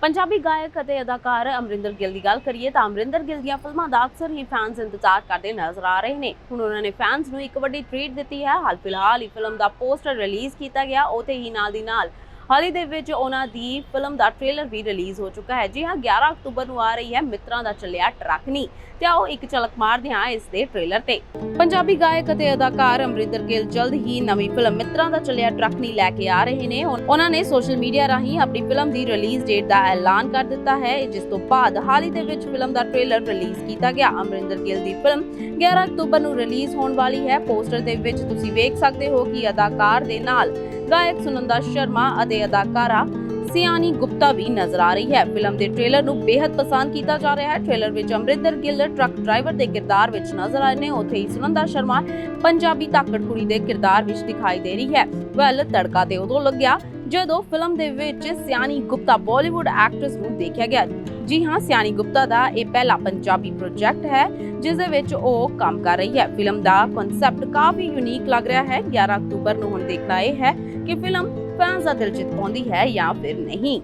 ਪੰਜਾਬੀ ਗਾਇਕ ਅਤੇ ਅਦਾਕਾਰ ਅਮਰਿੰਦਰ ਗਿੱਲ ਦੀ ਗੱਲ ਕਰੀਏ ਤਾਂ ਅਮਰਿੰਦਰ ਗਿੱਲ ਦੀਆਂ ਫਿਲਮਾਂ ਦਾ ਅਕਸਰ ਹੀ ਫੈਨਸ ਇੰਤਜ਼ਾਰ ਕਰਦੇ ਨਜ਼ਰ ਆ ਰਹੇ ਨੇ। ਹੁਣ ਉਹਨਾਂ ਨੇ ਫੈਨਸ ਨੂੰ ਇੱਕ ਵੱਡੀ ਟ੍ਰੀਟ ਦਿੱਤੀ ਹੈ। ਹਾਲ ਫਿਲਹਾਲ ਹੀ ਫਿਲਮ ਦਾ ਪੋਸਟਰ ਰਿਲੀਜ਼ ਕੀਤਾ ਗਿਆ, ਉਹ ਤੇ ਹੀ ਨਾਲ ਦੀ ਨਾਲ ਹਾਲ ਦੇ ਵਿੱਚ ਉਹਨਾਂ ਦੀ ਫਿਲਮ ਦਾ ਟ੍ਰੇਲਰ ਵੀ ਰਿਲੀਜ਼ ਹੋ ਚੁੱਕਾ ਹੈ। ਜੀ ਹਾਂ 11 ਅਕਤੂਬਰ ਨੂੰ ਆ ਰਹੀ ਹੈ ਮਿੱਤਰਾਂ ਦਾ ਚੱਲਿਆ ਟਰੱਕ ਨਹੀਂ ਤੇ ਆਓ ਇੱਕ ਝਲਕ ਮਾਰਦੇ ਹਾਂ ਇਸ ਦੇ ਟ੍ਰੇਲਰ ਤੇ। ਪੰਜਾਬੀ ਗਾਇਕ ਅਤੇ ਅਦਾਕਾਰ ਅਮਰਿੰਦਰ ਗਿੱਲ ਜਲਦ ਹੀ ਨਵੀਂ ਫਿਲਮ ਮਿੱਤਰਾਂ ਦਾ ਚੱਲਿਆ ਟਰੱਕ ਨਹੀਂ ਲੈ ਕੇ ਆ ਰਹੇ ਨੇ। ਉਹਨਾਂ ਨੇ ਸੋਸ਼ਲ ਮੀਡੀਆ ਰਾਹੀਂ ਆਪਣੀ ਫਿਲਮ ਦੀ ਰਿਲੀਜ਼ ਡੇਟ ਦਾ ਐਲਾਨ ਕਰ ਦਿੱਤਾ ਹੈ। ਜਿਸ ਤੋਂ ਬਾਅਦ ਹਾਲੀ ਦੇ ਵਿੱਚ ਫਿਲਮ ਦਾ ਟ੍ਰੇਲਰ ਰਿਲੀਜ਼ ਕੀਤਾ ਗਿਆ। ਅਮਰਿੰਦਰ ਗਿੱਲ ਦੀ ਫਿਲਮ 11 ਅਕਤੂਬਰ ਨੂੰ ਰਿਲੀਜ਼ ਹੋਣ ਵਾਲੀ ਹੈ। ਪੋਸਟਰ ਦੇ ਵਿੱਚ ਤੁਸੀਂ ਵੇਖ ਸਕਦੇ ਹੋ ਕਿ ਅਦਾਕਾਰ ਦੇ ਨਾਲ ਗਾਇਕ ਸੁਨੰਦਾ ਸ਼ਰਮਾ ਅਤੇ ਅਦਾਕਾਰਾ ਸਿਆਨੀ ਗੁਪਤਾ ਵੀ ਨਜ਼ਰ ਆ ਰਹੀ ਹੈ। ਫਿਲਮ ਦੇ ਟ੍ਰੇਲਰ ਨੂੰ ਬੇहद ਪਸੰਦ ਕੀਤਾ ਜਾ ਰਿਹਾ ਹੈ। ਟ੍ਰੇਲਰ ਵਿੱਚ ਅਮਰਿੰਦਰ ਗਿੱਲ, ਟਰੱਕ ਡਰਾਈਵਰ ਦੇ ਕਿਰਦਾਰ ਵਿੱਚ ਨਜ਼ਰ ਆਏ ਨੇ। ਉੱਥੇ ਹੀ ਸੁਨੰਦਾ ਸ਼ਰਮਾ, ਪੰਜਾਬੀ ਤਾਕੜ ਕੁੜੀ ਦੇ ਕਿਰਦਾਰ ਵਿੱਚ ਦਿਖਾਈ ਦੇ ਰਹੀ ਹੈ। ਵੈਲ ਤੜਕਾ ਤੇ ਉਦੋਂ ਲੱਗਿਆ ਜਦੋਂ ਫਿਲਮ ਦੇ ਵਿੱਚ ਸਿਆਨੀ ਗੁਪਤਾ ਬਾਲੀਵੁੱਡ ਐਕਟਰਸ ਨੂੰ ਦੇਖਿਆ ਗਿਆ। ਜੀ ਹਾਂ ਸਿਆਨੀ ਗੁਪਤਾ ਦਾ ਇਹ ਪਹਿਲਾ ਪੰਜਾਬੀ ਪ੍ਰੋਜੈਕਟ ਹੈ, ਜਿਸ ਦੇ ਵਿੱਚ ਉਹ ਕੰਮ ਕਰ ਰਹੀ ਹੈ। ਫਿਲਮ ਦਾ ਕਨਸੈਪਟ ਕਾਫੀ ਯੂਨੀਕ ਲੱਗ ਰਿਹਾ ਹੈ। 11 ਅਕਤੂਬਰ ਨੂੰ ਹੁਣ ਦੇਖਣਾ ਇਹ ਹੈ ਕਿ ਫਿਲਮ ਫੈਨਸ ਦਾ ਦਿਲ ਜਿੱਤ ਪਾਉਂਦੀ ਹੈ ਜਾਂ ਫਿਰ ਨਹੀਂ।